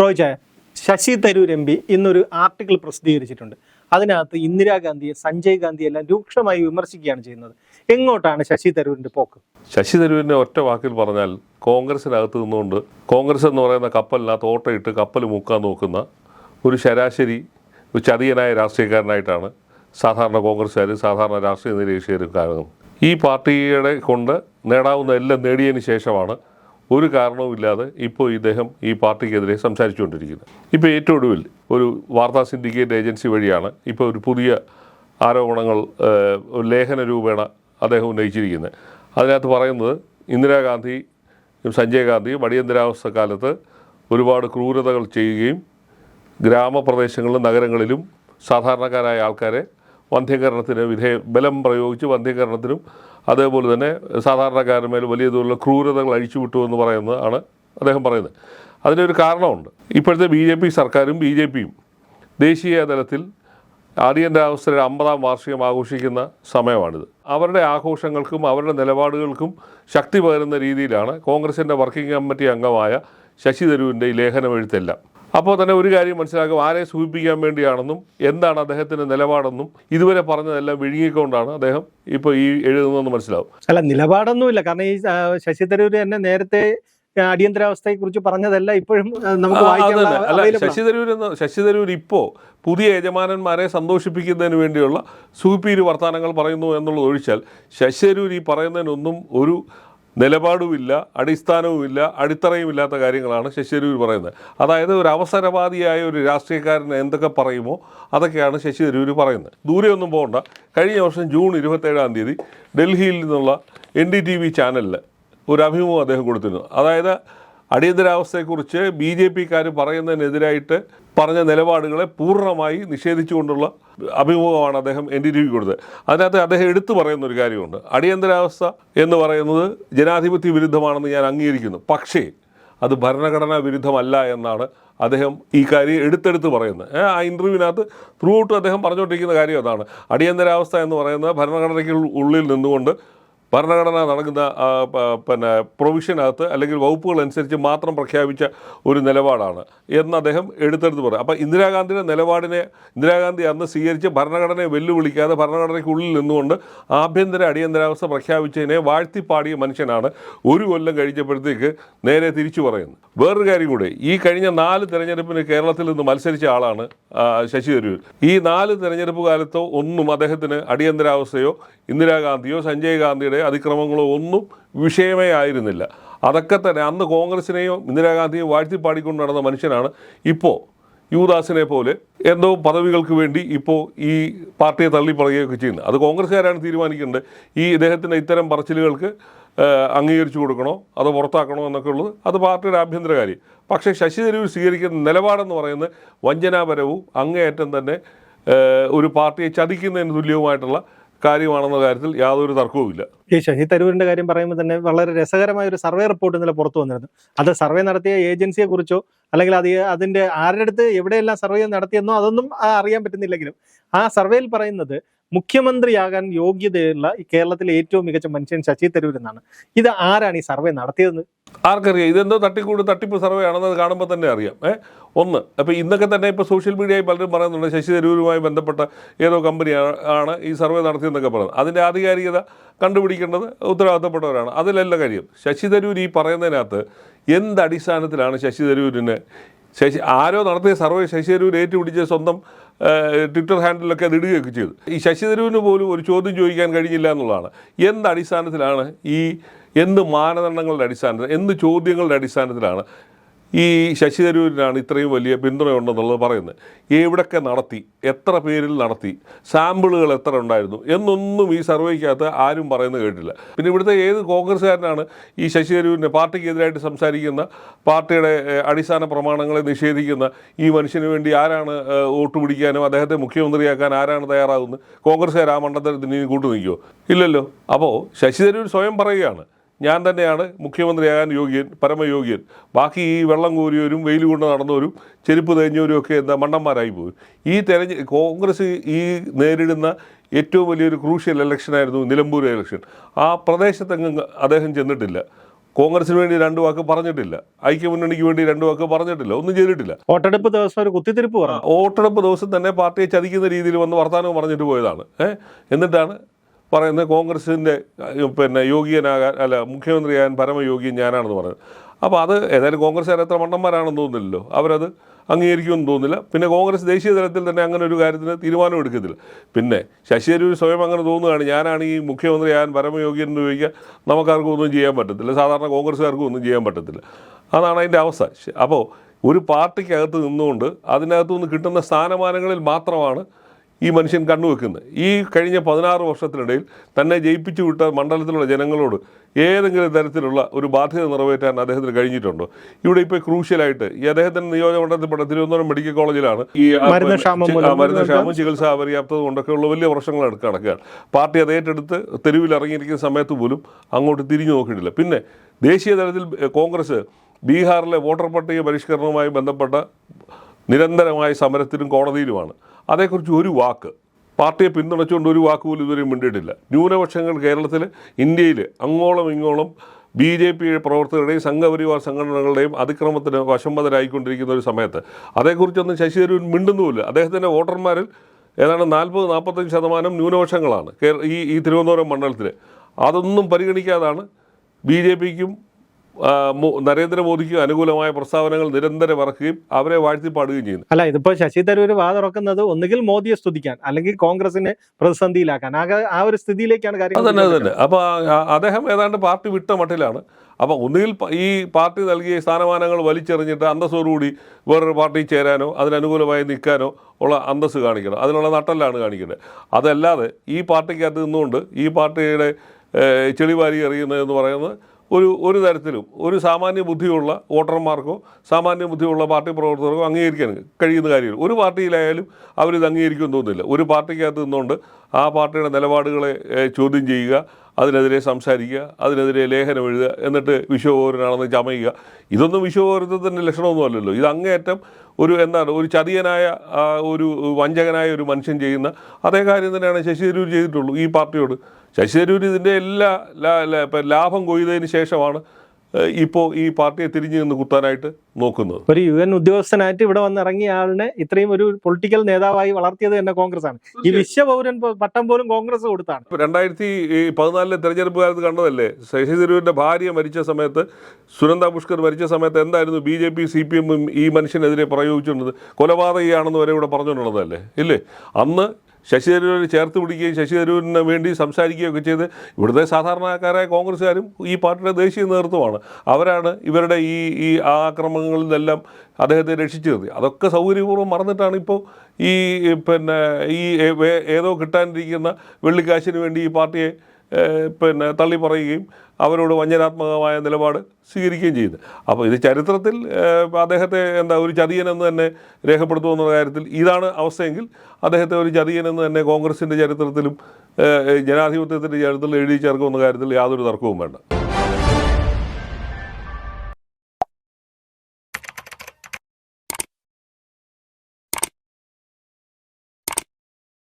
Roja Shashi Tharoor M P ഇന്നൊരു article പ്രസിദ്ധീകരിച്ചിട്ടുണ്ട്. അതിനകത്ത് ഇന്ദിരാഗാന്ധിയെ സഞ്ജയ് ഗാന്ധി എല്ലാം രൂക്ഷമായി വിമർശിക്കുകയാണ് ചെയ്യുന്നത്. എങ്ങോട്ടാണ് ശശി തരൂരിന്റെ പോക്ക്? ശശി തരൂരിനെ ഒറ്റ വാക്കിൽ പറഞ്ഞാൽ കോൺഗ്രസിനകത്ത് നിന്നുകൊണ്ട് കോൺഗ്രസ് എന്ന് പറയുന്ന കപ്പലിനകത്ത് ഓട്ടയിട്ട് കപ്പൽ മുക്കാൻ നോക്കുന്ന ഒരു ശരാശരി ഒരു ചതിയനായ രാഷ്ട്രീയക്കാരനായിട്ടാണ് സാധാരണ കോൺഗ്രസ്സുകാർ സാധാരണ രാഷ്ട്രീയ നിരീക്ഷകരും കാണുന്നത്. ഈ പാർട്ടിയുടെ കൊണ്ട് നേടാവുന്ന എല്ലാം നേടിയതിന് ശേഷമാണ് ഒരു കാരണവുമില്ലാതെ ഇപ്പോൾ ഇദ്ദേഹം ഈ പാർട്ടിക്കെതിരെ സംസാരിച്ചുകൊണ്ടിരിക്കുന്നത് ഇപ്പോൾ ഏറ്റവും ഒടുവിൽ ഒരു വാർത്താ സിൻഡിക്കേറ്റ് ഏജൻസി വഴിയാണ് ഇപ്പോൾ ഒരു പുതിയ ആരോപണങ്ങൾ ലേഖന രൂപേണ അദ്ദേഹം ഉന്നയിച്ചിരിക്കുന്നത്. അതിനകത്ത് പറയുന്നത് ഇന്ദിരാഗാന്ധി സഞ്ജയ് ഗാന്ധി അടിയന്തരാവസ്ഥ കാലത്ത് ഒരുപാട് ക്രൂരതകൾ ചെയ്യുകയും ഗ്രാമപ്രദേശങ്ങളിലും നഗരങ്ങളിലും സാധാരണക്കാരായ ആൾക്കാരെ വന്ധ്യകരണത്തിന് വിധേയ ബലം പ്രയോഗിച്ച് വന്ധ്യകരണത്തിനും അതേപോലെ തന്നെ സാധാരണക്കാരന്മേൽ വലിയ തോതിലുള്ള ക്രൂരതകൾ അഴിച്ചുവിട്ടു എന്ന് പറയുന്നത് ആണ് അദ്ദേഹം പറയുന്നത്. അതിനൊരു കാരണമുണ്ട്. ഇപ്പോഴത്തെ ബി ജെ പി സർക്കാരും ബി ജെ പിയും ദേശീയ തലത്തിൽ അടിയന്തരാവസ്ഥയുടെ അമ്പതാം വാർഷികം ആഘോഷിക്കുന്ന സമയമാണിത്. അവരുടെ ആഘോഷങ്ങൾക്കും അവരുടെ നിലപാടുകൾക്കും ശക്തി പകരുന്ന രീതിയിലാണ് കോൺഗ്രസിന്റെ വർക്കിംഗ് കമ്മിറ്റി അംഗമായ ശശി തരൂരിന്റെ ഈ ലേഖനം എഴുത്തെല്ലാം. അപ്പോൾ തന്നെ ഒരു കാര്യം മനസ്സിലാക്കും. ആരെ സൂചിപ്പിക്കാൻ വേണ്ടിയാണെന്നും എന്താണ് അദ്ദേഹത്തിന്റെ നിലപാടെന്നും ഇതുവരെ പറഞ്ഞതെല്ലാം വിഴുങ്ങിക്കൊണ്ടാണ് അദ്ദേഹം ഇപ്പോൾ ഈ എഴുതുന്നതെന്ന് മനസ്സിലാവും. അല്ല നിലപാടൊന്നുമില്ല. കാരണം ഈ ശശി തരൂർ തന്നെ നേരത്തെ ആ, അടിയന്തരാവസ്ഥയെ കുറിച്ച് പറഞ്ഞതല്ല ഇപ്പോഴും നമുക്ക് അല്ല ശശി തരൂർ എന്ന ശശി തരൂർ ഇപ്പോൾ പുതിയ യജമാനന്മാരെ സന്തോഷിപ്പിക്കുന്നതിന് വേണ്ടിയുള്ള സൂപ്പീര് വർത്തമാനങ്ങൾ പറയുന്നു എന്നുള്ളത് ഒഴിച്ചാൽ ശശി തരൂർ ഈ പറയുന്നതിനൊന്നും ഒരു നിലപാടുമില്ല അടിസ്ഥാനവുമില്ല അടിത്തറയുമില്ലാത്ത കാര്യങ്ങളാണ് ശശി തരൂർ പറയുന്നത്. അതായത് ഒരു അവസരവാദിയായ ഒരു രാഷ്ട്രീയക്കാരൻ എന്തൊക്കെ പറയുമോ അതൊക്കെയാണ് ശശി തരൂർ പറയുന്നത്. ദൂരെ ഒന്നും പോകണ്ട. കഴിഞ്ഞ വർഷം ജൂൺ ഇരുപത്തേഴാം തീയതി ഡൽഹിയിൽ നിന്നുള്ള എൻ ഡി ടി വി ചാനലിൽ ഒരു അഭിമുഖം അദ്ദേഹം കൊടുത്തിരുന്നു. അതായത് അടിയന്തരാവസ്ഥയെക്കുറിച്ച് ബി ജെ പിക്കാർ പറയുന്നതിനെതിരായിട്ട് പറഞ്ഞ നിലപാടുകളെ പൂർണമായി നിഷേധിച്ചുകൊണ്ടുള്ള അഭിമുഖമാണ് അദ്ദേഹം എൻ ഡി ടി വി കൊടുത്തത്. അതിനകത്ത് അദ്ദേഹം എടുത്തു പറയുന്ന ഒരു കാര്യമുണ്ട്. അടിയന്തരാവസ്ഥ എന്ന് പറയുന്നത് ജനാധിപത്യ വിരുദ്ധമാണെന്ന് ഞാൻ അംഗീകരിക്കുന്നു. പക്ഷേ അത് ഭരണഘടനാ വിരുദ്ധമല്ല എന്നാണ് അദ്ദേഹം ഈ കാര്യം എടുത്തെടുത്ത് പറയുന്നത്. ആ ഇന്റർവ്യൂവിനകത്ത് ത്രൂ ഔട്ട് അദ്ദേഹം പറഞ്ഞുകൊണ്ടിരിക്കുന്ന കാര്യം അതാണ്. അടിയന്തരാവസ്ഥ എന്ന് പറയുന്നത് ഭരണഘടനയ്ക്ക് ഉള്ളിൽ നിന്നുകൊണ്ട് ഭരണഘടന നടക്കുന്ന പിന്നെ പ്രൊവിഷനകത്ത് അല്ലെങ്കിൽ വകുപ്പുകൾ അനുസരിച്ച് മാത്രം പ്രഖ്യാപിച്ച ഒരു നിലപാടാണ് എന്ന് അദ്ദേഹം എടുത്തെടുത്ത് പറയും അപ്പോൾ ഇന്ദിരാഗാന്ധിയുടെ നിലപാടിനെ ഇന്ദിരാഗാന്ധി അന്ന് സ്വീകരിച്ച് ഭരണഘടനയെ വെല്ലുവിളിക്കാതെ ഭരണഘടനയ്ക്കുള്ളിൽ നിന്നുകൊണ്ട് ആഭ്യന്തര അടിയന്തരാവസ്ഥ പ്രഖ്യാപിച്ചതിനെ വാഴ്ത്തിപ്പാടിയ മനുഷ്യനാണ് ഒരു കൊല്ലം കഴിച്ചപ്പോഴത്തേക്ക് നേരെ തിരിച്ചു പറയുന്നത്. വേറൊരു കാര്യം കൂടെ ഈ കഴിഞ്ഞ നാല് തെരഞ്ഞെടുപ്പിന് കേരളത്തിൽ നിന്ന് മത്സരിച്ച ആളാണ് ശശി തരൂർ. ഈ നാല് തെരഞ്ഞെടുപ്പ് കാലത്തോ ഒന്നും അദ്ദേഹത്തിന് അടിയന്തരാവസ്ഥയോ ഇന്ദിരാഗാന്ധിയോ സഞ്ജയ് ഗാന്ധിയുടെ അതിക്രമങ്ങളോ ഒന്നും വിഷയമേ ആയിരുന്നില്ല. അതൊക്കെ തന്നെ അന്ന് കോൺഗ്രസിനെയും ഇന്ദിരാഗാന്ധിയെയും വാഴ്ത്തിപ്പാടിക്കൊണ്ട് നടന്ന മനുഷ്യനാണ് ഇപ്പോൾ യുവദാസിനെ പോലെ എന്തോ പദവികൾക്ക് വേണ്ടി ഇപ്പോൾ ഈ പാർട്ടിയെ തള്ളിപ്പറയുകയൊക്കെ ചെയ്യുന്നത്. അത് കോൺഗ്രസ്സുകാരാണ് തീരുമാനിക്കേണ്ടത്. ഈ ഇദ്ദേഹത്തിന്റെ ഇത്തരം പറച്ചിലുകൾക്ക് അംഗീകരിച്ചു കൊടുക്കണോ അത് പുറത്താക്കണോ എന്നൊക്കെ ഉള്ളത് അത് പാർട്ടിയുടെ ആഭ്യന്തര കാര്യം. പക്ഷേ ശശി തരൂർ സ്വീകരിക്കുന്ന നിലപാടെന്ന് പറയുന്നത് വഞ്ചനാപരവും അങ്ങേയറ്റം തന്നെ ഒരു പാർട്ടിയെ ചതിക്കുന്നതിന് തുല്യവുമായിട്ടുള്ള കാര്യമാണെന്ന കാര്യത്തിൽ യാതൊരു തർക്കവുമില്ല ഈ ശശി തരൂരിന്റെ കാര്യം പറയുമ്പോൾ തന്നെ വളരെ രസകരമായ ഒരു സർവേ റിപ്പോർട്ട് ഇന്നലെ പുറത്തു വന്നിരുന്നു. അത് സർവേ നടത്തിയ ഏജൻസിയെ കുറിച്ചോ അല്ലെങ്കിൽ അത് അതിന്റെ ആരുടെ അടുത്ത് എവിടെയെല്ലാം സർവേ നടത്തിയെന്നോ അതൊന്നും അറിയാൻ പറ്റുന്നില്ലെങ്കിലും ആ സർവേയിൽ പറയുന്നത് മുഖ്യമന്ത്രിയാകാൻ യോഗ്യതയുള്ള ഈ കേരളത്തിലെ ഏറ്റവും മികച്ച മനുഷ്യൻ ശശി തരൂർ എന്നാണ്. ഇത് ആരാണ് ഈ സർവേ നടത്തിയതെന്ന്? ആർക്കറിയാം. ഇതെന്തോ തട്ടിക്കൂട് തട്ടിപ്പ് സർവേ ആണെന്ന് അത് കാണുമ്പോൾ തന്നെ അറിയാം. ഏ? ഒന്ന് അപ്പോൾ ഇന്നൊക്കെ തന്നെ ഇപ്പോൾ സോഷ്യൽ മീഡിയയിൽ പലരും പറയുന്നുണ്ട് ശശി തരൂരുമായി ബന്ധപ്പെട്ട ഏതോ കമ്പനി ആണ് ഈ സർവേ നടത്തിയെന്നൊക്കെ പറയുന്നത്. അതിന്റെ ആധികാരികത കണ്ടുപിടിക്കേണ്ടത് ഉത്തരവാദിത്തപ്പെട്ടവരാണ്. അതിലല്ല കാര്യം. ശശി തരൂർ ഈ പറയുന്നതിനകത്ത് എന്ത് അടിസ്ഥാനത്തിലാണ് ശശി തരൂരിന് ശശി ആരോ നടത്തിയ സർവേ ശശി തരൂർ ഏറ്റുപിടിച്ച് സ്വന്തം ട്വിറ്റർ ഹാൻഡിലൊക്കെ അത് ഇടുകയൊക്കെ ചെയ്തു. ഈ ശശി തരൂരിന് പോലും ഒരു ചോദ്യം ചോദിക്കാൻ കഴിഞ്ഞില്ല എന്നുള്ളതാണ്. എന്ത് അടിസ്ഥാനത്തിലാണ് ഈ എന്ത് മാനദണ്ഡങ്ങളുടെ അടിസ്ഥാനത്തിൽ എന്ത് ചോദ്യങ്ങളുടെ അടിസ്ഥാനത്തിലാണ് ഈ ശശി തരൂരിനാണ് ഇത്രയും വലിയ പിന്തുണയുണ്ടെന്നുള്ളത് പറയുന്നത്. എവിടൊക്കെ നടത്തി എത്ര പേരിൽ നടത്തി സാമ്പിളുകൾ എത്ര ഉണ്ടായിരുന്നു എന്നൊന്നും ഈ സർവേക്കകത്ത് ആരും പറയുന്നത് കേട്ടില്ല. പിന്നെ ഇവിടുത്തെ ഏത് കോൺഗ്രസ്സുകാരനാണ് ഈ ശശി തരൂരിനെ പാർട്ടിക്കെതിരായിട്ട് സംസാരിക്കുന്ന പാർട്ടിയുടെ അടിസ്ഥാന പ്രമാണങ്ങളെ നിഷേധിക്കുന്ന ഈ മനുഷ്യന് വേണ്ടി ആരാണ് വോട്ട് പിടിക്കാനും അദ്ദേഹത്തെ മുഖ്യമന്ത്രിയാക്കാൻ ആരാണ് തയ്യാറാകുന്നത്? കോൺഗ്രസ്സുകാർ ആ മണ്ഡലത്തിന് കൂട്ടു നിൽക്കുമോ ഇല്ലല്ലോ. അപ്പോൾ ശശി തരൂർ സ്വയം പറയുകയാണ്. ഞാൻ തന്നെയാണ് മുഖ്യമന്ത്രിയാകാൻ യോഗ്യൻ പരമയോഗ്യൻ. ബാക്കി ഈ വെള്ളം കോരിയവരും വെയിൽ കൊണ്ട് നടന്നവരും ചെരുപ്പ് തേഞ്ഞവരും ഒക്കെ എന്താ മണ്ണന്മാരായി പോയി. ഈ തെരഞ്ഞ് കോൺഗ്രസ് ഈ നേരിടുന്ന ഏറ്റവും വലിയൊരു ക്രൂഷ്യൽ ഇലക്ഷനായിരുന്നു നിലമ്പൂർ ഇലക്ഷൻ ആ പ്രദേശത്തെങ്ങും അദ്ദേഹം ചെന്നിട്ടില്ല. കോൺഗ്രസിന് വേണ്ടി രണ്ട് വാക്ക് പറഞ്ഞിട്ടില്ല. ഐക്യമുന്നണിക്ക് വേണ്ടി രണ്ട് വാക്ക് പറഞ്ഞിട്ടില്ല. ഒന്നും ചെയ്തിട്ടില്ല. വോട്ടെടുപ്പ് ദിവസം ഒരു കുത്തിത്തിരിപ്പ് പറഞ്ഞു. വോട്ടെടുപ്പ് ദിവസം തന്നെ പാർട്ടിയെ ചതിക്കുന്ന രീതിയിൽ വന്ന് വർത്തമാനം പറഞ്ഞിട്ട് പോയതാണ്. എന്നിട്ടാണ് പറയുന്നത് കോൺഗ്രസിന്റെ പിന്നെ യോഗ്യനാകാൻ അല്ല മുഖ്യമന്ത്രിയാകാൻ പരമയോഗ്യൻ ഞാനാണെന്ന് പറഞ്ഞത്. അപ്പോൾ അത് ഏതായാലും കോൺഗ്രസ്സുകാർ എത്ര മണ്ടന്മാരാണെന്ന് തോന്നുന്നില്ലല്ലോ. അവരത് അംഗീകരിക്കുമെന്ന് തോന്നുന്നില്ല. പിന്നെ കോൺഗ്രസ് ദേശീയ തലത്തിൽ തന്നെ അങ്ങനെ ഒരു കാര്യത്തിന് തീരുമാനം എടുക്കത്തില്ല. പിന്നെ ശശി തരൂർ സ്വയം അങ്ങനെ തോന്നുകയാണ് ഞാനാണ് ഈ മുഖ്യമന്ത്രിയാകാൻ പരമയോഗ്യൻ എന്ന് ചോദിക്കുക നമുക്കാർക്കും ഒന്നും ചെയ്യാൻ പറ്റത്തില്ല. സാധാരണ കോൺഗ്രസ്സുകാർക്കും ഒന്നും ചെയ്യാൻ പറ്റത്തില്ല. അതാണ് അതിന്റെ അവസ്ഥ. അപ്പോൾ ഒരു പാർട്ടിക്കകത്ത് നിന്നുകൊണ്ട് അതിനകത്തു നിന്ന് കിട്ടുന്ന സ്ഥാനമാനങ്ങളിൽ മാത്രമാണ് ഈ മനുഷ്യൻ കണ്ണുവെക്കുന്നത് ഈ കഴിഞ്ഞ പതിനാറ് വർഷത്തിനിടയിൽ തന്നെ ജയിപ്പിച്ചു വിട്ട മണ്ഡലത്തിലുള്ള ജനങ്ങളോട് ഏതെങ്കിലും തരത്തിലുള്ള ഒരു ബാധ്യത നിറവേറ്റാൻ അദ്ദേഹത്തിന് കഴിഞ്ഞിട്ടുണ്ടോ? ഇവിടെ ഇപ്പോൾ ക്രൂഷ്യലായിട്ട് ഈ അദ്ദേഹത്തിന്റെ നിയോജകമണ്ഡലത്തിൽപ്പെട്ട തിരുവനന്തപുരം മെഡിക്കൽ കോളേജിലാണ് ഈ മരുന്ന് ക്ഷാമം ചികിത്സ അപര്യാപ്തത കൊണ്ടൊക്കെയുള്ള വലിയ പ്രശ്നങ്ങൾ എടുക്ക പാർട്ടി അത് ഏറ്റെടുത്ത് തെരുവിൽ ഇറങ്ങിയിരിക്കുന്ന സമയത്ത് പോലും അങ്ങോട്ട് തിരിഞ്ഞു നോക്കിയിട്ടില്ല. പിന്നെ ദേശീയ തലത്തിൽ കോൺഗ്രസ് ബീഹാറിലെ വോട്ടർ പട്ടിക പരിഷ്കരണവുമായി ബന്ധപ്പെട്ട നിരന്തരമായ സമരത്തിലും കോടതിയിലുമാണ്. അതേക്കുറിച്ച് ഒരു വാക്ക്. പാർട്ടിയെ പിന്തുണച്ചുകൊണ്ട് ഒരു വാക്ക് പോലും ഇതുവരെയും മിണ്ടിയിട്ടില്ല. ന്യൂനപക്ഷങ്ങൾ കേരളത്തിൽ ഇന്ത്യയിൽ അങ്ങോളം ഇങ്ങോളം ബി ജെ പി പ്രവർത്തകരുടെയും സംഘപരിവാർ സംഘടനകളുടെയും അതിക്രമത്തിന് വശംവതരായിക്കൊണ്ടിരിക്കുന്ന ഒരു സമയത്ത്. അതേക്കുറിച്ചൊന്നും ശശി തരൂർ മിണ്ടുന്നുമില്ല. അദ്ദേഹത്തിന്റെ വോട്ടർമാരിൽ ഏതാണ്ട് നാൽപ്പത് നാൽപ്പത്തഞ്ച് ശതമാനം ന്യൂനപക്ഷങ്ങളാണ് ഈ ഈ തിരുവനന്തപുരം മണ്ഡലത്തിൽ അതൊന്നും പരിഗണിക്കാതാണ് ബി ജെ പിക്കും നരേന്ദ്രമോദിക്കും അനുകൂലമായ പ്രസ്താവനകൾ നിരന്തരം ഇറക്കുകയും അവരെ വാഴ്ത്തിപ്പാടുകയും ചെയ്യുന്നു. അല്ല ഇതിപ്പോ ശശി തരൂർ വാ തുറക്കുന്നത് ഒന്നുകിൽ മോദിയെ സ്തുതിക്കാൻ അല്ലെങ്കിൽ കോൺഗ്രസിനെ പ്രതിസന്ധിയിലാക്കാൻ. ആകെ ആ ഒരു സ്ഥിതിയിലേക്കാണ് കാര്യം അതന്നെ അതന്നെ അപ്പോൾ അദ്ദേഹം ഏതാണ്ട് പാർട്ടി വിട്ട മട്ടിലാണ്. അപ്പോൾ ഒന്നുകിൽ ഈ പാർട്ടി നൽകിയ സ്ഥാനമാനങ്ങൾ വലിച്ചെറിഞ്ഞിട്ട് അന്തസ്സോടുകൂടി വേറൊരു പാർട്ടി ചേരാനോ അതിനനുകൂലമായി നിൽക്കാനോ ഉള്ള അന്തസ്സ് കാണിക്കണം. അതിനുള്ള നട്ടല്ലാണ് കാണിക്കേണ്ടത് അതല്ലാതെ ഈ പാർട്ടിക്കകത്ത് നിന്നുകൊണ്ട് ഈ പാർട്ടിയുടെ ചെളിവാരി എറിയുന്നതെന്ന് പറയുന്നത് ഒരു ഒരു തരത്തിലും ഒരു സാമാന്യ ബുദ്ധിയുള്ള വോട്ടർമാർക്കോ സാമാന്യ ബുദ്ധിയുള്ള പാർട്ടി പ്രവർത്തകർക്കോ അംഗീകരിക്കാൻ കഴിയുന്ന കാര്യമില്ല. ഒരു പാർട്ടിയിലായാലും അവരിത് അംഗീകരിക്കുമെന്ന് തോന്നുന്നില്ല. ഒരു പാർട്ടിക്കകത്ത് നിന്നുകൊണ്ട് ആ പാർട്ടിയുടെ നിലപാടുകളെ ചോദ്യം ചെയ്യുക അതിനെതിരെ സംസാരിക്കുക അതിനെതിരെ ലേഖനം എഴുതുക എന്നിട്ട് വിശ്വപൗരനാണെന്ന് ചമയുക. ഇതൊന്നും വിശ്വപൗരത്വത്തിന്റെ ലക്ഷണമൊന്നും അല്ലല്ലോ. ഇത് അങ്ങേയറ്റം ഒരു എന്താണ് ഒരു ചതിയനായ ഒരു വഞ്ചകനായ ഒരു മനുഷ്യൻ ചെയ്യുന്ന അതേ കാര്യം തന്നെയാണ് ശശി തരൂർ ചെയ്തിട്ടുള്ളൂ ഈ പാർട്ടിയോട്. ശശി തരൂർ ഇതിന്റെ എല്ലാ ലാഭം കൊയ്തതിന് ശേഷമാണ് ഇപ്പോൾ ഈ പാർട്ടിയെ തിരിഞ്ഞു നിന്ന് കുത്താനായിട്ട് നോക്കുന്നത്. ഒരു യു എൻ ഉദ്യോഗസ്ഥനായിട്ട് ഇവിടെ വന്ന് ഇറങ്ങിയ ആളിനെ ഇത്രയും ഒരു പൊളിറ്റിക്കൽ നേതാവായി വളർത്തിയത് തന്നെ കോൺഗ്രസ് ആണ് ഈ വിശ്വപൗരൻ പട്ടം പോലും കോൺഗ്രസ് കൊടുത്താണ്. രണ്ടായിരത്തി പതിനാലിലെ തെരഞ്ഞെടുപ്പ് കാലത്ത് കണ്ടതല്ലേ? ശശി തരൂരിന്റെ ഭാര്യ മരിച്ച സമയത്ത് സുനന്ദ പുഷ്കർ മരിച്ച സമയത്ത് എന്തായിരുന്നു B J P C P എമ്മും ഈ മനുഷ്യനെതിരെ പ്രയോഗിച്ചുകൊണ്ടത് കൊലപാതകയാണെന്ന് വരെ ഇവിടെ പറഞ്ഞുകൊണ്ടുള്ളതല്ലേ? ഇല്ലേ? അന്ന് ശശി തരൂരിനെ ചേർത്ത് പിടിക്കുകയും ശശി തരൂരിന് വേണ്ടി സംസാരിക്കുകയും ഒക്കെ ചെയ്ത് ഇവിടുത്തെ സാധാരണക്കാരായ കോൺഗ്രസ്സുകാരും ഈ പാർട്ടിയുടെ ദേശീയ നേതൃത്വമാണ്. അവരാണ് ഇവരുടെ ഈ ഈ ആക്രമണങ്ങളിൽ നിന്നെല്ലാം അദ്ദേഹത്തെ രക്ഷിച്ചു നിർത്തി അതൊക്കെ സൗകര്യപൂർവം മറന്നിട്ടാണ് ഇപ്പോൾ ഈ പിന്നെ ഈ ഏതോ കിട്ടാനിരിക്കുന്ന വെള്ളിക്കാശിന് വേണ്ടി ഈ പാർട്ടിയെ പിന്നെ തള്ളി പറയുകയും അവരോട് വഞ്ചനാത്മകമായ നിലപാട് സ്വീകരിക്കുകയും ചെയ്തു. അപ്പോൾ ഇത് ചരിത്രത്തിൽ അദ്ദേഹത്തെ എന്താ ഒരു ചതിയനെന്ന് തന്നെ രേഖപ്പെടുത്തുമെന്ന കാര്യത്തിൽ ഇതാണ് അവസ്ഥയെങ്കിൽ അദ്ദേഹത്തെ ഒരു ചതിയനെന്ന് തന്നെ കോൺഗ്രസിന്റെ ചരിത്രത്തിലും ജനാധിപത്യത്തിന്റെ ചരിത്രത്തിൽ എഴുതി ചേർക്കുമെന്ന കാര്യത്തിൽ യാതൊരു തർക്കവും വേണ്ട.